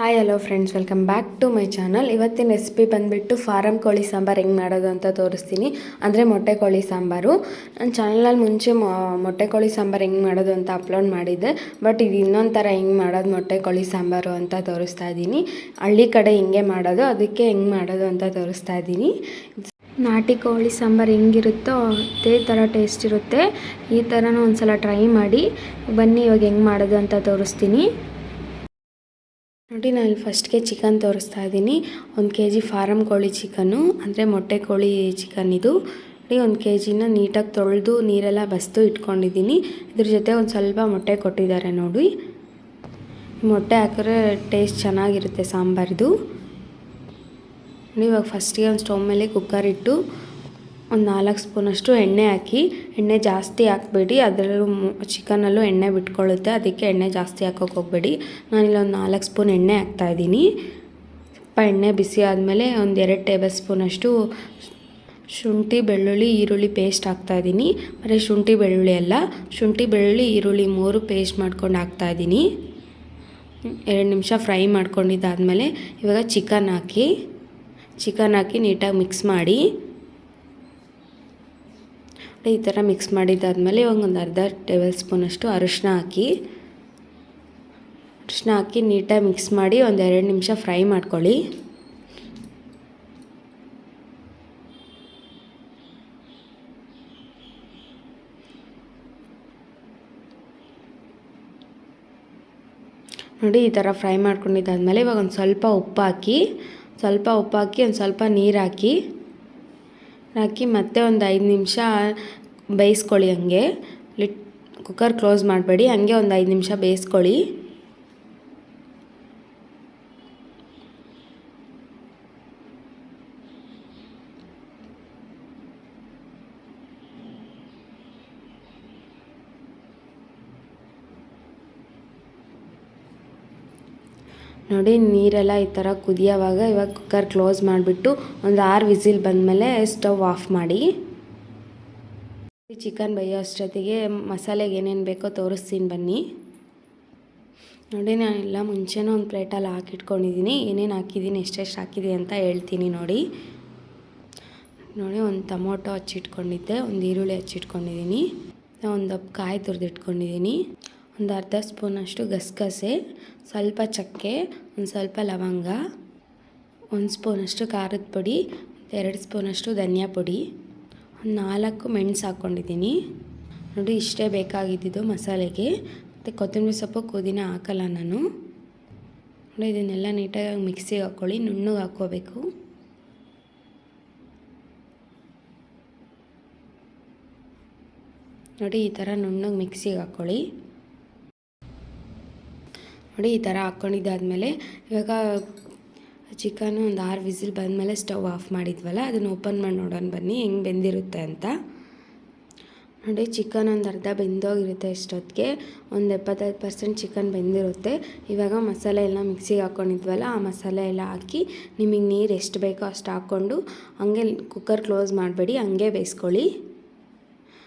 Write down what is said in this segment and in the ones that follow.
Hi hello friends welcome back to my channel ಇವತ್ತಿನ recipe ಬಂದುಬಿಟ್ಟು farm ಕೋಳಿ ಸಾಂಬಾರು ಹೆಂಗೆ ಮಾಡೋದು ಅಂತ ತೋರಿಸ್ತೀನಿ. ಅಂದರೆ ಮೊಟ್ಟೆ ಕೋಳಿ ಸಾಂಬಾರು. ನನ್ನ ಚಾನಲಲ್ಲಿ ಮುಂಚೆ ಮೊಟ್ಟೆ ಕೋಳಿ ಸಾಂಬಾರು ಹೆಂಗೆ ಮಾಡೋದು ಅಂತ ಅಪ್ಲೋಡ್ ಮಾಡಿದ್ದೆ. ಬಟ್ ಇದು ಇನ್ನೊಂದು ಥರ ಹೆಂಗೆ ಮಾಡೋದು ಮೊಟ್ಟೆ ಕೋಳಿ ಸಾಂಬಾರು ಅಂತ ತೋರಿಸ್ತಾ ಇದ್ದೀನಿ. ಹಳ್ಳಿ ಕಡೆ ಹಿಂಗೆ ಮಾಡೋದು, ಅದಕ್ಕೆ ಹೆಂಗೆ ಮಾಡೋದು ಅಂತ ತೋರಿಸ್ತಾ ಇದ್ದೀನಿ. ನಾಟಿ ಕೋಳಿ ಸಾಂಬಾರು ಹೆಂಗಿರುತ್ತೋ ಅದೇ ಥರ ಟೇಸ್ಟ್ ಇರುತ್ತೆ. ಈ ಥರನೂ ಒಂದು ಸಲ ಟ್ರೈ ಮಾಡಿ. ಬನ್ನಿ ಇವಾಗ ಹೆಂಗೆ ಮಾಡೋದು ಅಂತ ತೋರಿಸ್ತೀನಿ. ನೋಡಿ ನಾನು ಫಸ್ಟ್ಗೆ ಚಿಕನ್ ತೋರಿಸ್ತಾ ಇದ್ದೀನಿ. ಒಂದು ಕೆ ಜಿ ಫಾರಮ್ ಕೋಳಿ ಚಿಕನ್ನು ಅಂದರೆ ಮೊಟ್ಟೆ ಕೋಳಿ ಚಿಕನ್ ಇದು. ನೋಡಿ ಒಂದು ಕೆ ಜಿನ ನೀಟಾಗಿ ತೊಳೆದು ನೀರೆಲ್ಲ ಬಸ್ತು ಇಟ್ಕೊಂಡಿದ್ದೀನಿ. ಇದ್ರ ಜೊತೆ ಒಂದು ಸ್ವಲ್ಪ ಮೊಟ್ಟೆ ಕೊಟ್ಟಿದ್ದಾರೆ ನೋಡಿ. ಮೊಟ್ಟೆ ಹಾಕಿದ್ರೆ ಟೇಸ್ಟ್ ಚೆನ್ನಾಗಿರುತ್ತೆ ಸಾಂಬಾರ್ದು. ಇವಾಗ ಫಸ್ಟಿಗೆ ಒಂದು ಸ್ಟವ್ ಮೇಲೆ ಕುಕ್ಕರ್ ಇಟ್ಟು ಒಂದು ನಾಲ್ಕು ಸ್ಪೂನಷ್ಟು ಎಣ್ಣೆ ಹಾಕಿ, ಎಣ್ಣೆ ಜಾಸ್ತಿ ಹಾಕಬೇಡಿ. ಅದರಲ್ಲೂ ಚಿಕನಲ್ಲೂ ಎಣ್ಣೆ ಬಿಟ್ಕೊಳ್ಳುತ್ತೆ. ಅದಕ್ಕೆ ಎಣ್ಣೆ ಜಾಸ್ತಿ ಹಾಕೋಕೆ ಹೋಗಬೇಡಿ. ನಾನಿಲ್ಲಿ ಒಂದು ನಾಲ್ಕು ಸ್ಪೂನ್ ಎಣ್ಣೆ ಹಾಕ್ತಾಯಿದ್ದೀನಿ ಸ್ವಲ್ಪ ಎಣ್ಣೆ ಬಿಸಿ ಆದಮೇಲೆ ಒಂದು ಎರಡು ಟೇಬಲ್ ಸ್ಪೂನಷ್ಟು ಶುಂಠಿ, ಬೆಳ್ಳುಳ್ಳಿ, ಈರುಳ್ಳಿ ಪೇಸ್ಟ್ ಹಾಕ್ತಾಯಿದ್ದೀನಿ ಬರೀ ಶುಂಠಿ, ಬೆಳ್ಳುಳ್ಳಿ ಅಲ್ಲ, ಶುಂಠಿ, ಬೆಳ್ಳುಳ್ಳಿ, ಈರುಳ್ಳಿ ಮೂರು ಪೇಸ್ಟ್ ಮಾಡ್ಕೊಂಡು ಹಾಕ್ತಾಯಿದ್ದೀನಿ ಎರಡು ನಿಮಿಷ ಫ್ರೈ ಮಾಡ್ಕೊಂಡಿದ್ದಾದಮೇಲೆ ಇವಾಗ ಚಿಕನ್ ಹಾಕಿ ಚಿಕನ್ ಹಾಕಿ ನೀಟಾಗಿ ಮಿಕ್ಸ್ ಮಾಡಿ ಈ ಥರ ಮಿಕ್ಸ್ ಮಾಡಿದ್ದಾದಮೇಲೆ ಇವಾಗ ಒಂದು ಅರ್ಧ ಟೇಬಲ್ ಸ್ಪೂನಷ್ಟು ಅರಿಶಿನ ಹಾಕಿ ಅರಿಶಿನ ಹಾಕಿ ನೀಟಾಗಿ ಮಿಕ್ಸ್ ಮಾಡಿ ಒಂದು ಎರಡು ನಿಮಿಷ ಫ್ರೈ ಮಾಡ್ಕೊಳ್ಳಿ. ನೋಡಿ ಈ ಥರ ಫ್ರೈ ಮಾಡ್ಕೊಂಡಿದ್ದಾದಮೇಲೆ ಇವಾಗ ಒಂದು ಸ್ವಲ್ಪ ಉಪ್ಪು ಹಾಕಿ, ಸ್ವಲ್ಪ ಉಪ್ಪು ಹಾಕಿ ಒಂದು ಸ್ವಲ್ಪ ನೀರು ಹಾಕಿ ಹಾಕಿ ಮತ್ತೆ ಒಂದು ಐದು ನಿಮಿಷ ಬೇಯಿಸ್ಕೊಳ್ಳಿ ಹಂಗೆ. ಲಿಟ್ ಕುಕ್ಕರ್ ಕ್ಲೋಸ್ ಮಾಡಬೇಡಿ. ಹಂಗೆ ಒಂದು ಐದು ನಿಮಿಷ ಬೇಯಿಸ್ಕೊಳ್ಳಿ. ನೋಡಿ, ನೀರೆಲ್ಲ ಈ ಥರ ಕುದಿಯೋವಾಗ ಇವಾಗ ಕುಕ್ಕರ್ ಕ್ಲೋಸ್ ಮಾಡಿಬಿಟ್ಟು ಒಂದು ಆರು ವಿಸಿಲ್ ಬಂದಮೇಲೆ ಸ್ಟವ್ ಆಫ್ ಮಾಡಿ. ಚಿಕನ್ ಬೇಯೋ ಅಷ್ಟೊತ್ತಿಗೆ ಮಸಾಲೆಗೆ ಏನೇನು ಬೇಕೋ ತೋರಿಸ್ತೀನಿ ಬನ್ನಿ. ನೋಡಿ, ನಾನೆಲ್ಲ ಮುಂಚೆನೂ ಒಂದು ಪ್ಲೇಟಲ್ಲಿ ಹಾಕಿಟ್ಕೊಂಡಿದ್ದೀನಿ. ಏನೇನು ಹಾಕಿದ್ದೀನಿ, ಎಷ್ಟೆಷ್ಟು ಹಾಕಿದೆ ಅಂತ ಹೇಳ್ತೀನಿ ನೋಡಿ. ನೋಡಿ, ಒಂದು ಟೊಮೊಟೊ ಹಚ್ಚಿಟ್ಕೊಂಡಿದ್ದೆ, ಒಂದು ಈರುಳ್ಳಿ ಹಚ್ಚಿಟ್ಕೊಂಡಿದ್ದೀನಿ, ಒಂದು ಕಾಯಿ ತುರಿದಿಟ್ಕೊಂಡಿದ್ದೀನಿ. ಒಂದು ಅರ್ಧ ಸ್ಪೂನಷ್ಟು ಗಸಗಸೆ, ಸ್ವಲ್ಪ ಚಕ್ಕೆ, ಒಂದು ಸ್ವಲ್ಪ ಲವಂಗ, ಒಂದು ಸ್ಪೂನಷ್ಟು ಖಾರದ ಪುಡಿ ಎರಡು ಸ್ಪೂನಷ್ಟು ಧನಿಯಾ ಪುಡಿ, ಒಂದು ನಾಲ್ಕು ಮೆಣಸು ಹಾಕ್ಕೊಂಡಿದ್ದೀನಿ. ನೋಡಿ, ಇಷ್ಟೇ ಬೇಕಾಗಿದ್ದಿದ್ದು ಮಸಾಲೆಗೆ. ಮತ್ತು ಕೊತ್ತಂಬರಿ ಸೊಪ್ಪು ಪುದೀನ ಹಾಕಲ್ಲ ನಾನು. ನೋಡಿ, ಇದನ್ನೆಲ್ಲ ನೀಟಾಗಿ ಮಿಕ್ಸಿಗೆ ಹಾಕ್ಕೊಳ್ಳಿ, ನುಣ್ಣಗೆ ಹಾಕ್ಕೋಬೇಕು. ನೋಡಿ, ಈ ಥರ ನುಣ್ಣಗೆ ಮಿಕ್ಸಿಗೆ ಹಾಕ್ಕೊಳ್ಳಿ. ನೋಡಿ ಈ ಥರ ಹಾಕ್ಕೊಂಡಿದ್ದಾದಮೇಲೆ ಇವಾಗ ಚಿಕನು ಒಂದು ಆರು ವಿಸಿಲ್ ಬಂದಮೇಲೆ ಸ್ಟವ್ ಆಫ್ ಮಾಡಿದ್ವಲ್ಲ, ಅದನ್ನು ಓಪನ್ ಮಾಡಿ ನೋಡೋಣ ಬನ್ನಿ, ಹೆಂಗೆ ಬೆಂದಿರುತ್ತೆ ಅಂತ. ನೋಡಿ, ಚಿಕನ್ ಒಂದು ಅರ್ಧ ಬೆಂದೋಗಿರುತ್ತೆ ಇಷ್ಟೊತ್ತಿಗೆ, ಒಂದು ಎಪ್ಪತ್ತೈದು ಪರ್ಸೆಂಟ್ ಚಿಕನ್ ಬೆಂದಿರುತ್ತೆ. ಇವಾಗ ಮಸಾಲೆ ಎಲ್ಲ ಮಿಕ್ಸಿಗೆ ಹಾಕ್ಕೊಂಡಿದ್ವಲ್ಲ ಆ ಮಸಾಲೆ ಎಲ್ಲ ಹಾಕಿ ನಿಮಗೆ ನೀರು ಎಷ್ಟು ಬೇಕೋ ಅಷ್ಟು ಹಾಕ್ಕೊಂಡು ಹಂಗೆ ಕುಕ್ಕರ್ ಕ್ಲೋಸ್ ಮಾಡಬೇಡಿ, ಹಂಗೆ ಬೇಯಿಸ್ಕೊಳ್ಳಿ.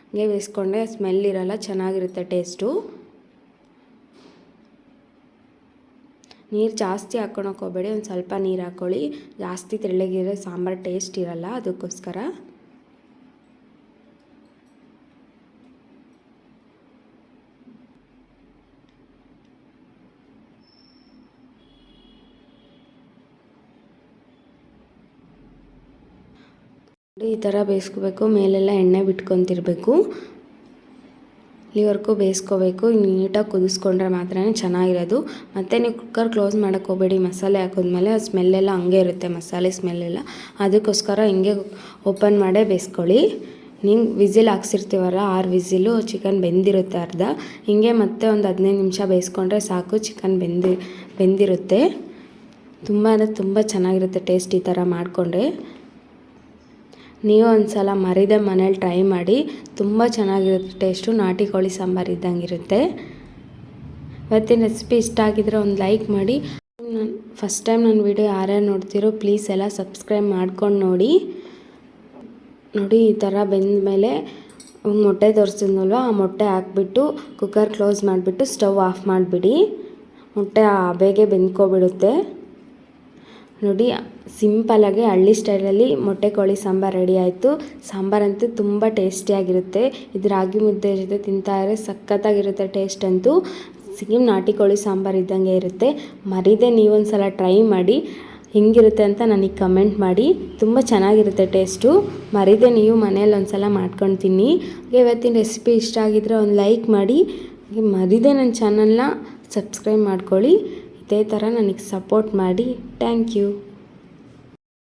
ಹಂಗೆ ಬೇಯಿಸ್ಕೊಂಡೆ ಸ್ಮೆಲ್ ಇರಲ್ಲ, ಚೆನ್ನಾಗಿರುತ್ತೆ ಟೇಸ್ಟು. ನೀರು ಜಾಸ್ತಿ ಹಾಕೊಳಕ್ಕೆ ಹೋಗಬೇಡಿ, ಒಂದು ಸ್ವಲ್ಪ ನೀರು ಹಾಕ್ಕೊಳ್ಳಿ ಜಾಸ್ತಿ ತೆಳ್ಳಗಿರೋ ಸಾಂಬಾರು ಟೇಸ್ಟ್ ಇರಲ್ಲ, ಅದಕ್ಕೋಸ್ಕರ. ಈ ಥರ ಬೇಯಿಸ್ಕೋಬೇಕು. ಮೇಲೆಲ್ಲ ಎಣ್ಣೆ ಬಿಟ್ಕೊತಿರ್ಬೇಕು. ಇಲ್ಲಿವರೆಗೂ ಬೇಯಿಸ್ಕೋಬೇಕು ನೀಟಾಗಿ ಕುದಿಸ್ಕೊಂಡ್ರೆ ಮಾತ್ರ ಚೆನ್ನಾಗಿರೋದು. ಮತ್ತು ನೀವು ಕುಕ್ಕರ್ ಕ್ಲೋಸ್ ಮಾಡೋಕ್ಕೆ ಹೋಗಬೇಡಿ, ಮಸಾಲೆ ಹಾಕಿದ್ಮೇಲೆ ಸ್ಮೆಲ್ಲೆಲ್ಲ ಹಂಗೆ ಇರುತ್ತೆ, ಮಸಾಲೆ ಸ್ಮೆಲ್ಲೆಲ್ಲ. ಅದಕ್ಕೋಸ್ಕರ ಹಿಂಗೆ ಓಪನ್ ಮಾಡೇ ಬೇಯಿಸ್ಕೊಳ್ಳಿ. ನಿಂಗೆ ವಿಸಿಲ್ ಹಾಕ್ಸಿರ್ತೀವಲ್ಲ ಆರು ವಿಸಿಲು ಚಿಕನ್ ಬೆಂದಿರುತ್ತೆ ಅರ್ಧ. ಹಿಂಗೆ ಮತ್ತೆ ಒಂದು ಹದಿನೈದು ನಿಮಿಷ ಬೇಯಿಸ್ಕೊಂಡ್ರೆ ಸಾಕು, ಚಿಕನ್ ಬೆಂದಿ, ಬೆಂದಿರುತ್ತೆ. ತುಂಬ ಅಂದರೆ ತುಂಬ ಚೆನ್ನಾಗಿರುತ್ತೆ, ಟೇಸ್ಟ್ ಈ ಥರ ಮಾಡಿಕೊಂಡ್ರೆ. ನೀವು ಒಂದು ಸಲ ಮರಿದೆ ಮನೇಲಿ ಟ್ರೈ ಮಾಡಿ, ತುಂಬ ಚೆನ್ನಾಗಿರುತ್ತೆ, ಟೇಸ್ಟು. ನಾಟಿ ಕೋಳಿ ಸಾಂಬಾರು ಇದ್ದಂಗಿರುತ್ತೆ ಇವತ್ತಿನ ರೆಸಿಪಿ ಇಷ್ಟ ಆಗಿದ್ರೆ ಒಂದು ಲೈಕ್ ಮಾಡಿ. ನಾನು ಫಸ್ಟ್ ಟೈಮ್ ನನ್ನ ವೀಡಿಯೋ ಯಾರ್ಯಾರು ನೋಡ್ತಿರೋ ಪ್ಲೀಸ್ ಎಲ್ಲ ಸಬ್ಸ್ಕ್ರೈಬ್ ಮಾಡ್ಕೊಂಡು ನೋಡಿ. ನೋಡಿ, ಈ ಥರ ಬೆಂದ ಮೇಲೆ ಮೊಟ್ಟೆ ತೋರಿಸಿದ್ನಲ್ವ, ಆ ಮೊಟ್ಟೆ ಹಾಕ್ಬಿಟ್ಟು ಕುಕ್ಕರ್ ಕ್ಲೋಸ್ ಮಾಡಿಬಿಟ್ಟು ಸ್ಟವ್ ಆಫ್ ಮಾಡಿಬಿಡಿ. ಮೊಟ್ಟೆ ಆ ಬೇಗೆ ಬೆಂದ್ಕೊಬಿಡುತ್ತೆ. ನೋಡಿ ಸಿಂಪಲಾಗಿ ಹಳ್ಳಿ ಸ್ಟೈಲಲ್ಲಿ ಮೊಟ್ಟೆ ಕೋಳಿ ಸಾಂಬಾರು ರೆಡಿ ಆಯಿತು. ಸಾಂಬಾರಂತೂ ತುಂಬ ಟೇಸ್ಟಿಯಾಗಿರುತ್ತೆ ಇದು ರಾಗಿ ಮುದ್ದೆ ಜೊತೆ ತಿಂತಾಯಿದ್ರೆ ಸಖತ್ತಾಗಿರುತ್ತೆ ಟೇಸ್ಟ್ ಅಂತೂ. ಸೇಮ್ ನಾಟಿ ಕೋಳಿ ಸಾಂಬಾರು ಇದ್ದಂಗೆ ಇರುತ್ತೆ. ಮರಿದೆ ನೀವೊಂದು ಸಲ ಟ್ರೈ ಮಾಡಿ, ಹೆಂಗಿರುತ್ತೆ ಅಂತ ನನಗೆ ಕಮೆಂಟ್ ಮಾಡಿ. ತುಂಬ ಚೆನ್ನಾಗಿರುತ್ತೆ ಟೇಸ್ಟು. ಮರಿದೆ ನೀವು ಮನೇಲಿ ಒಂದು ಸಲ ಮಾಡ್ಕೊಂಡು ಹಾಗೆ ಇವತ್ತಿನ ರೆಸಿಪಿ ಇಷ್ಟ ಆಗಿದ್ರೆ ಒಂದು ಲೈಕ್ ಮಾಡಿ. ಹಾಗೆ ಮರಿದೆ ನನ್ನ ಚಾನಲ್ನ ಸಬ್ಸ್ಕ್ರೈಬ್ ಮಾಡ್ಕೊಳ್ಳಿ. ಇದೇ ಥರ ನನಗೆ ಸಪೋರ್ಟ್ ಮಾಡಿ ಥ್ಯಾಂಕ್ ಯು